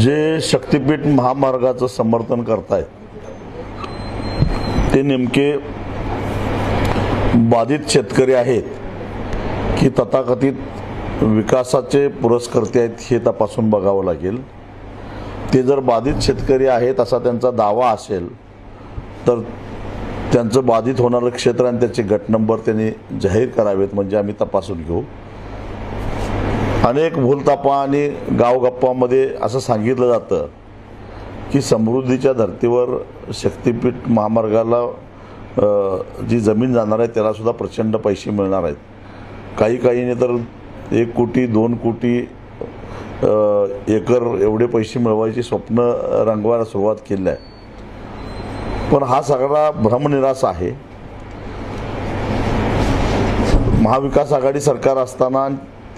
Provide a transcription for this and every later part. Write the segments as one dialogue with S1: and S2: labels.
S1: जे शक्तिपीठ महामार्गाचं समर्थन करतायत ते नेमके बाधित शेतकरी आहेत की तथाकथित विकासाचे पुरस्कर्ते आहेत हे तपासून बघावं लागेल. ते जर बाधित शेतकरी आहेत असा त्यांचा दावा असेल तर त्यांचं बाधित होणारं क्षेत्र आणि त्याचे गट नंबर त्यांनी जाहीर करावेत म्हणजे आम्ही तपासून घेऊ. अनेक भूलतापा आणि गावगप्पामध्ये असं सांगितलं जातं की समृद्धीच्या धर्तीवर शक्तिपीठ महामार्गाला जी जमीन जाणार आहे त्यालासुद्धा प्रचंड पैसे मिळणार आहेत. काही काहीने तर एक कोटी दोन कोटी एकर एवढे पैसे मिळवायची स्वप्न रंगवायला सुरुवात केली आहे. पण हा सगळा भ्रमनिरास आहे. महाविकास आघाडी सरकार असताना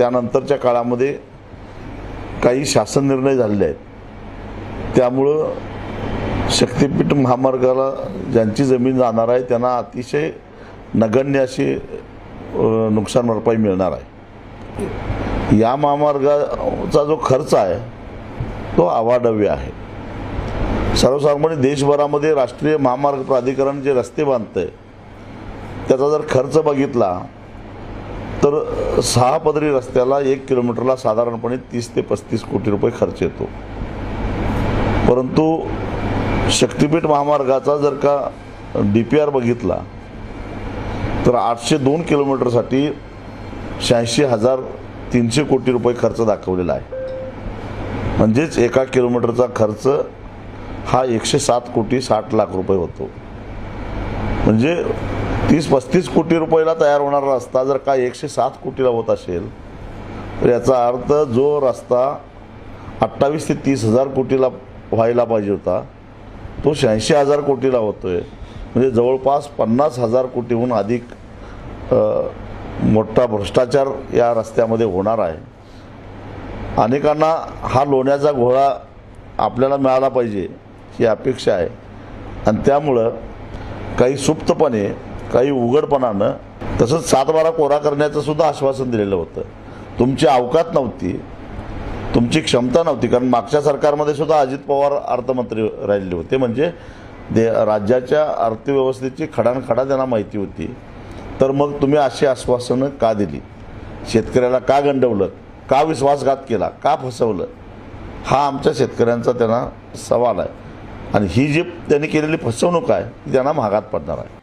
S1: त्यानंतरच्या काळामध्ये काही शासन निर्णय झालेले आहेत. त्यामुळं शक्तिपीठ महामार्गाला ज्यांची जमीन जाणार आहे त्यांना अतिशय नगण्य अशी नुकसान भरपाई मिळणार आहे. या महामार्गाचा जो खर्च आहे तो अवाढव्य आहे. सर्वसाधारणपणे देशभरामध्ये राष्ट्रीय महामार्ग प्राधिकरण जे रस्ते बांधतंय त्याचा जर खर्च बघितला तर सहा पदरी रस्त्याला एक किलोमीटरला साधारणपणे तीस ते पस्तीस कोटी रुपये खर्च येतो. परंतु शक्तिपीठ महामार्गाचा जर का डी पी आर बघितला तर आठशे दोन किलोमीटरसाठी शहाऐंशी हजार तीनशे कोटी रुपये खर्च दाखवलेला आहे. म्हणजेच एका किलोमीटरचा खर्च हा एकशे सात कोटी साठ लाख रुपये होतो. म्हणजे तीस पस्तीस कोटी रुपयाला तयार होणारा रस्ता जर का एकशे सात कोटीला होत असेल तर याचा अर्थ जो रस्ता अठ्ठावीस ते तीस हजार कोटीला व्हायला पाहिजे होता तो शहाऐंशी हजार कोटीला होतो आहे म्हणजे जवळपास पन्नास हजार कोटीहून अधिक मोठा भ्रष्टाचार या रस्त्यामध्ये होणार आहे. अनेकांना हा लोण्याचा घोळा आपल्याला मिळाला पाहिजे ही अपेक्षा आहे. आणि त्यामुळं काही सुप्तपणे काही उघडपणानं तसंच सातबारा कोरा करण्याचं सुद्धा आश्वासन दिलेलं होतं. तुमची अवकात नव्हती. तुमची क्षमता नव्हती. कारण मागच्या सरकारमध्ये सुद्धा अजित पवार अर्थमंत्री राहिले होते. म्हणजे दे राज्याच्या अर्थव्यवस्थेची खडानखडा त्यांना माहिती होती. तर मग तुम्ही अशी आश्वासनं का दिली? शेतकऱ्याला का गंडवलं? का विश्वासघात केला? का फसवलं? हा आमच्या शेतकऱ्यांचा त्यांना सवाल आहे. आणि ही जी त्यांनी केलेली फसवणूक आहे ती त्यांना महागात पडणार आहे.